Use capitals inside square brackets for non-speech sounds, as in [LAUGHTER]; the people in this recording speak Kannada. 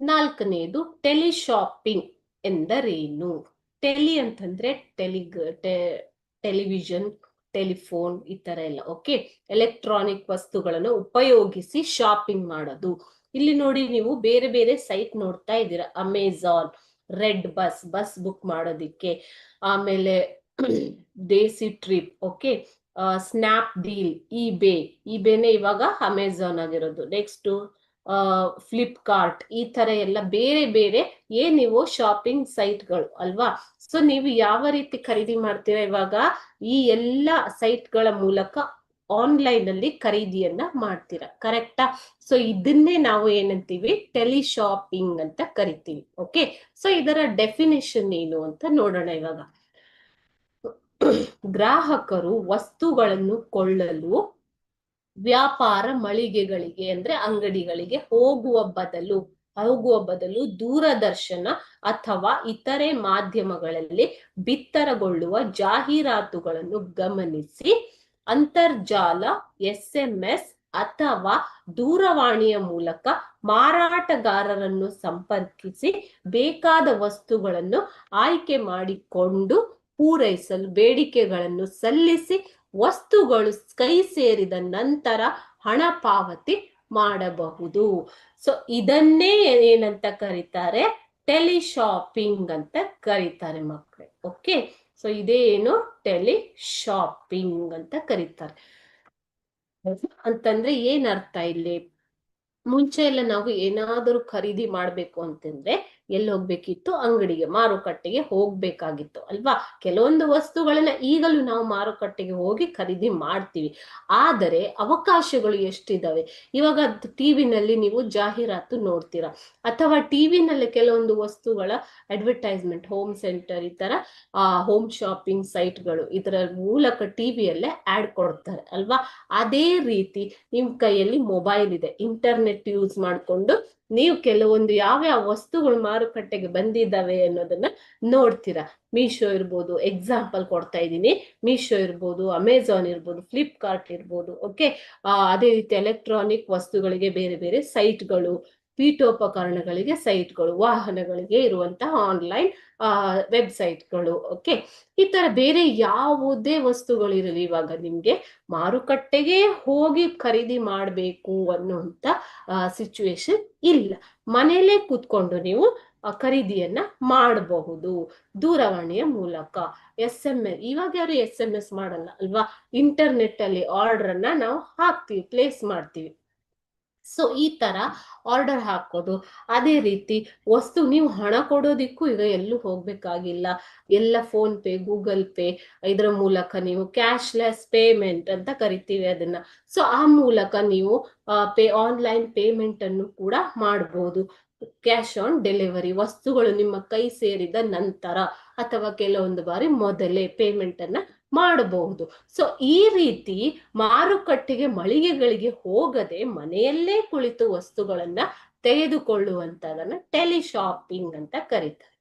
ನಾಲ್ಕನೆಯದು ಟೆಲಿಶಾಪಿಂಗ್ ಎಂದರೇನು? ಟೆಲಿ ಅಂತಂದ್ರೆ ಟೆಲಿಗ ಟೆಲಿವಿಷನ್, ಟೆಲಿಫೋನ್ ಈ ತರ ಎಲ್ಲ, ಓಕೆ? ಎಲೆಕ್ಟ್ರಾನಿಕ್ ವಸ್ತುಗಳನ್ನು ಉಪಯೋಗಿಸಿ ಶಾಪಿಂಗ್ ಮಾಡೋದು. ಇಲ್ಲಿ ನೋಡಿ ನೀವು ಬೇರೆ ಬೇರೆ ಸೈಟ್ ನೋಡ್ತಾ ಇದ್ದೀರಾ. Amazon red bus bus book ಮಾಡೋದಿಕ್ಕೆ. ಆಮೇಲೆ desi trip, okay? Snapdeal eBay ಇಬೇನೆ ಇವಾಗ ಅಮೆಝಾನ್ ಆಗಿರೋದು. ನೆಕ್ಸ್ಟ್ ಫ್ಲಿಪ್ಕಾರ್ಟ್ ಈ ತರ ಎಲ್ಲ ಬೇರೆ ಬೇರೆ ಏನಿವು ನೀವು ಶಾಪಿಂಗ್ ಸೈಟ್ಗಳು ಅಲ್ವಾ? ಸೊ ನೀವು ಯಾವ ರೀತಿ ಖರೀದಿ ಮಾಡ್ತೀರಾ ಇವಾಗ? ಈ ಎಲ್ಲ ಸೈಟ್ಗಳ ಮೂಲಕ ಆನ್ಲೈನ್ ಅಲ್ಲಿ ಖರೀದಿಯನ್ನ ಮಾಡ್ತೀರಾ ಕರೆಕ್ಟಾ ಸೊ ಇದನ್ನೇ ನಾವು ಏನಂತೀವಿ? ಟೆಲಿಶಾಪಿಂಗ್ ಅಂತ ಕರಿತೀವಿ ಓಕೆ ಸೊ ಇದರ ಡೆಫಿನೇಷನ್ ಏನು ಅಂತ ನೋಡೋಣ ಇವಾಗ. [CLEARS THROAT] ಗ್ರಾಹಕರು ವಸ್ತುಗಳನ್ನು ಕೊಳ್ಳಲು ವ್ಯಾಪಾರ ಮಳಿಗೆಗಳಿಗೆ ಅಂದ್ರೆ ಅಂಗಡಿಗಳಿಗೆ ಹೋಗುವ ಬದಲು ಹೋಗುವ ಬದಲು ದೂರದರ್ಶನ ಅಥವಾ ಇತರೆ ಮಾಧ್ಯಮಗಳಲ್ಲಿ ಬಿತ್ತರಗೊಳ್ಳುವ ಜಾಹೀರಾತುಗಳನ್ನು ಗಮನಿಸಿ, ಅಂತರ್ಜಾಲ ಎಸ್ ಎಂ ಎಸ್ ಅಥವಾ ದೂರವಾಣಿಯ ಮೂಲಕ ಮಾರಾಟಗಾರರನ್ನು ಸಂಪರ್ಕಿಸಿ ಬೇಕಾದ ವಸ್ತುಗಳನ್ನು ಆಯ್ಕೆ ಮಾಡಿಕೊಂಡು ಪೂರೈಸಲು ಬೇಡಿಕೆಗಳನ್ನು ಸಲ್ಲಿಸಿ ವಸ್ತುಗಳು ಕೈ ಸೇರಿದ ನಂತರ ಹಣ ಪಾವತಿ ಮಾಡಬಹುದು. ಸೊ ಇದನ್ನೇ ಏನಂತ ಕರೀತಾರೆ? ಟೆಲಿಶಾಪಿಂಗ್ ಅಂತ ಕರೀತಾರೆ ಮಕ್ಕಳೇ ಓಕೆ ಸೊ ಇದೇನು? ಟೆಲಿ ಶಾಪಿಂಗ್ ಅಂತ ಕರೀತಾರೆ. ಅಂತಂದ್ರೆ ಏನರ್ಥ ಇಲ್ಲಿ? ಮುಂಚೆ ಎಲ್ಲ ನಾವು ಏನಾದರೂ ಖರೀದಿ ಮಾಡ್ಬೇಕು ಅಂತಂದ್ರೆ ಎಲ್ಲಿ ಹೋಗ್ಬೇಕಿತ್ತು ಅಂಗಡಿಗೆ, ಮಾರುಕಟ್ಟೆಗೆ ಹೋಗ್ಬೇಕಾಗಿತ್ತು, ಅಲ್ವಾ? ಕೆಲವೊಂದು ವಸ್ತುಗಳನ್ನ ಈಗಲೂ ನಾವು ಮಾರುಕಟ್ಟೆಗೆ ಹೋಗಿ ಖರೀದಿ ಮಾಡ್ತೀವಿ. ಆದರೆ ಅವಕಾಶಗಳು ಎಷ್ಟಿದಾವೆ? ಇವಾಗ ಟಿವಿನಲ್ಲಿ ನೀವು ಜಾಹೀರಾತು ನೋಡ್ತೀರಾ? ಅಥವಾ ಟಿವಿನಲ್ಲಿ ಕೆಲವೊಂದು ವಸ್ತುಗಳ ಅಡ್ವರ್ಟೈಸ್ಮೆಂಟ್ ಹೋಮ್ ಸೆಂಟರ್ ಈ ತರ ಹೋಮ್ ಶಾಪಿಂಗ್ ಸೈಟ್ಗಳು ಇದರ ಮೂಲಕ ಟಿವಿಯಲ್ಲೇ ಆಡ್ ಕೊಡ್ತಾರೆ, ಅಲ್ವಾ? ಅದೇ ರೀತಿ ನಿಮ್ ಕೈಯಲ್ಲಿ ಮೊಬೈಲ್ ಇದೆ. ಇಂಟರ್ನೆಟ್ ಯೂಸ್ ಮಾಡ್ಕೊಂಡು ನೀವು ಕೆಲವೊಂದು ಯಾವ್ಯಾವ ವಸ್ತುಗಳು ಮಾರುಕಟ್ಟೆಗೆ ಬಂದಿದ್ದಾವೆ ಅನ್ನೋದನ್ನ ನೋಡ್ತೀರಾ. ಮೀಶೋ ಇರ್ಬೋದು ಎಕ್ಸಾಂಪಲ್ ಕೊಡ್ತಾ ಇದ್ದೀನಿ. ಮೀಶೋ ಇರ್ಬೋದು ಅಮೆಝಾನ್ ಇರ್ಬೋದು ಫ್ಲಿಪ್ಕಾರ್ಟ್ ಇರ್ಬೋದು ಓಕೆ ಅದೇ ರೀತಿ ಎಲೆಕ್ಟ್ರಾನಿಕ್ ವಸ್ತುಗಳಿಗೆ ಬೇರೆ ಬೇರೆ ಸೈಟ್ಗಳು ಪೀಠೋಪಕರಣಗಳಿಗೆ, ಸೈಟ್ಗಳು, ವಾಹನಗಳಿಗೆ ಇರುವಂತಹ ಆನ್ಲೈನ್ ವೆಬ್ಸೈಟ್ಗಳು ಓಕೆ ಈ ತರ ಬೇರೆ ಯಾವುದೇ ವಸ್ತುಗಳಿರಲಿ ಇವಾಗ ನಿಮ್ಗೆ ಮಾರುಕಟ್ಟೆಗೆ ಹೋಗಿ ಖರೀದಿ ಮಾಡಬೇಕು ಅನ್ನುವಂತ ಸಿಚುವೇಶನ್ ಇಲ್ಲ. ಮನೆಯಲ್ಲೇ ಕೂತ್ಕೊಂಡು ನೀವು ಖರೀದಿಯನ್ನ ಮಾಡಬಹುದು. ದೂರವಾಣಿಯ ಮೂಲಕ ಎಸ್ ಎಂ ಎಸ್ ಇವಾಗ ಯಾರು ಎಸ್ ಎಂ ಎಸ್ ಮಾಡಲ್ಲ, ಅಲ್ವಾ? ಇಂಟರ್ನೆಟ್ ಅಲ್ಲಿ ಆರ್ಡರ್ ಅನ್ನ ನಾವು ಹಾಕ್ತಿವಿ ಪ್ಲೇಸ್ ಮಾಡ್ತೀವಿ. ಸೊ ಈ ತರ ಆರ್ಡರ್ ಹಾಕೋದು. ಅದೇ ರೀತಿ ವಸ್ತು ನೀವು ಹಣ ಕೊಡೋದಿಕ್ಕೂ ಈಗ ಎಲ್ಲೂ ಹೋಗ್ಬೇಕಾಗಿಲ್ಲ. ಎಲ್ಲ ಫೋನ್ ಪೇ ಗೂಗಲ್ ಪೇ ಇದರ ಮೂಲಕ ನೀವು ಕ್ಯಾಶ್ಲೆಸ್ ಪೇಮೆಂಟ್ ಅಂತ ಕರಿತೀವಿ ಅದನ್ನ. ಸೊ ಆ ಮೂಲಕ ನೀವು ಪೇ ಆನ್ಲೈನ್ ಪೇಮೆಂಟ್ ಅನ್ನು ಕೂಡ ಮಾಡಬಹುದು ಕ್ಯಾಶ್ ಆನ್ ಡೆಲಿವರಿ ವಸ್ತುಗಳು ನಿಮ್ಮ ಕೈ ಸೇರಿದ ನಂತರ ಅಥವಾ ಕೆಲವೊಂದು ಬಾರಿ ಮೊದಲೇ ಪೇಮೆಂಟ್ ಅನ್ನ ಮಾಡಬಹುದು. ಸೊ ಈ ರೀತಿ ಮಾರುಕಟ್ಟೆಗೆ ಮಳಿಗೆಗಳಿಗೆ ಹೋಗದೆ ಮನೆಯಲ್ಲೇ ಕುಳಿತು ವಸ್ತುಗಳನ್ನ ತೆಗೆದುಕೊಳ್ಳುವಂತದನ್ನ ಟೆಲಿಶಾಪಿಂಗ್ ಅಂತ ಕರೀತಾರೆ.